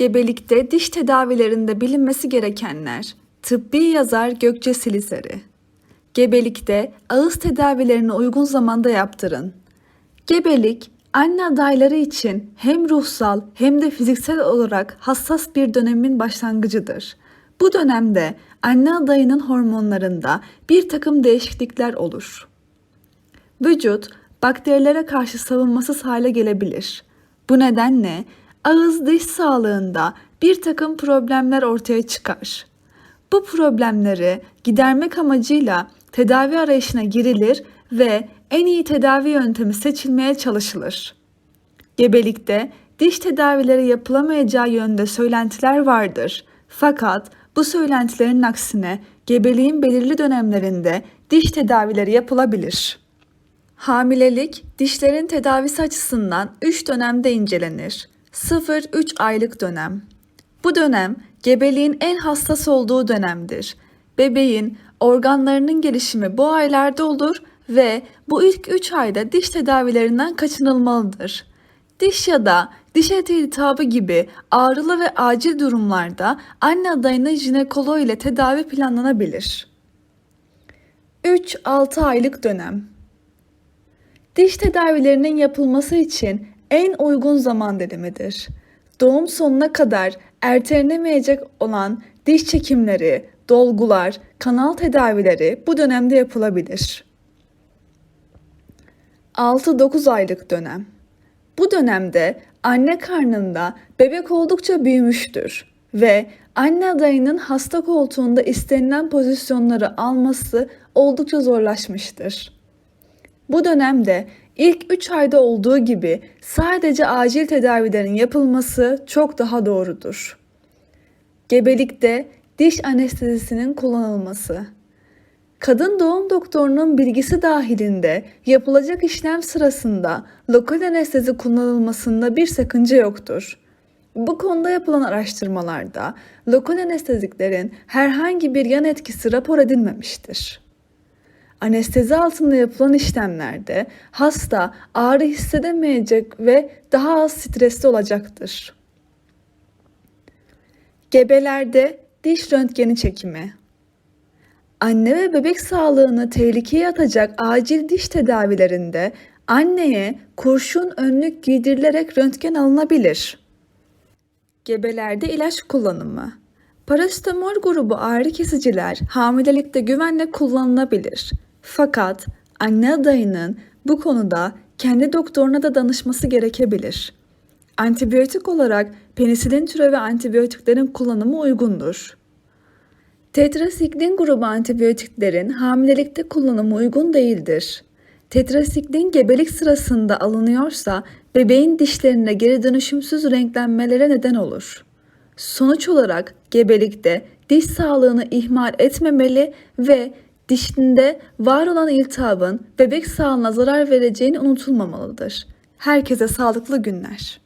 Gebelikte diş tedavilerinde bilinmesi gerekenler. Tıbbi yazar Gökçe Siliseri. Gebelikte ağız tedavilerini uygun zamanda yaptırın. Gebelik, anne adayları için hem ruhsal hem de fiziksel olarak hassas bir dönemin başlangıcıdır. Bu dönemde anne adayının hormonlarında bir takım değişiklikler olur. Vücut bakterilere karşı savunmasız hale gelebilir. Bu nedenle ağız diş sağlığında bir takım problemler ortaya çıkar. Bu problemleri gidermek amacıyla tedavi arayışına girilir ve en iyi tedavi yöntemi seçilmeye çalışılır. Gebelikte diş tedavileri yapılamayacağı yönde söylentiler vardır. Fakat bu söylentilerin aksine gebeliğin belirli dönemlerinde diş tedavileri yapılabilir. Hamilelik dişlerin tedavisi açısından 3 dönemde incelenir. 0-3 aylık dönem. Bu dönem gebeliğin en hassas olduğu dönemdir. Bebeğin organlarının gelişimi bu aylarda olur ve bu ilk 3 ayda diş tedavilerinden kaçınılmalıdır. Diş ya da diş eti iltihabı gibi ağrılı ve acil durumlarda anne adayının jinekoloğu ile tedavi planlanabilir. 3-6 aylık dönem Diş tedavilerinin yapılması için en uygun zaman dilimidir. Doğum sonuna kadar ertelenemeyecek olan diş çekimleri, dolgular, kanal tedavileri bu dönemde yapılabilir. 6-9 aylık dönem. Bu dönemde anne karnında bebek oldukça büyümüştür ve anne adayının hasta koltuğunda istenilen pozisyonları alması oldukça zorlaşmıştır. Bu dönemde ilk 3 ayda olduğu gibi sadece acil tedavilerin yapılması çok daha doğrudur. Gebelikte diş anestezisinin kullanılması. Kadın doğum doktorunun bilgisi dahilinde yapılacak işlem sırasında lokal anestezi kullanılmasında bir sakınca yoktur. Bu konuda yapılan araştırmalarda lokal anesteziklerin herhangi bir yan etkisi rapor edilmemiştir. Anestezi altında yapılan işlemlerde hasta ağrı hissedemeyecek ve daha az stresli olacaktır. Gebelerde diş röntgeni çekimi. Anne ve bebek sağlığını tehlikeye atacak acil diş tedavilerinde anneye kurşun önlük giydirilerek röntgen alınabilir. Gebelerde ilaç kullanımı. Parasetamol grubu ağrı kesiciler hamilelikte güvenle kullanılabilir. Fakat anne adayının bu konuda kendi doktoruna da danışması gerekebilir. Antibiyotik olarak penisilin türevi antibiyotiklerin kullanımı uygundur. Tetrasiklin grubu antibiyotiklerin hamilelikte kullanımı uygun değildir. Tetrasiklin gebelik sırasında alınıyorsa bebeğin dişlerinde geri dönüşümsüz renklenmelere neden olur. Sonuç olarak gebelikte diş sağlığını ihmal etmemeli ve dişinde var olan iltihabın bebek sağlığına zarar vereceğini unutulmamalıdır. Herkese sağlıklı günler.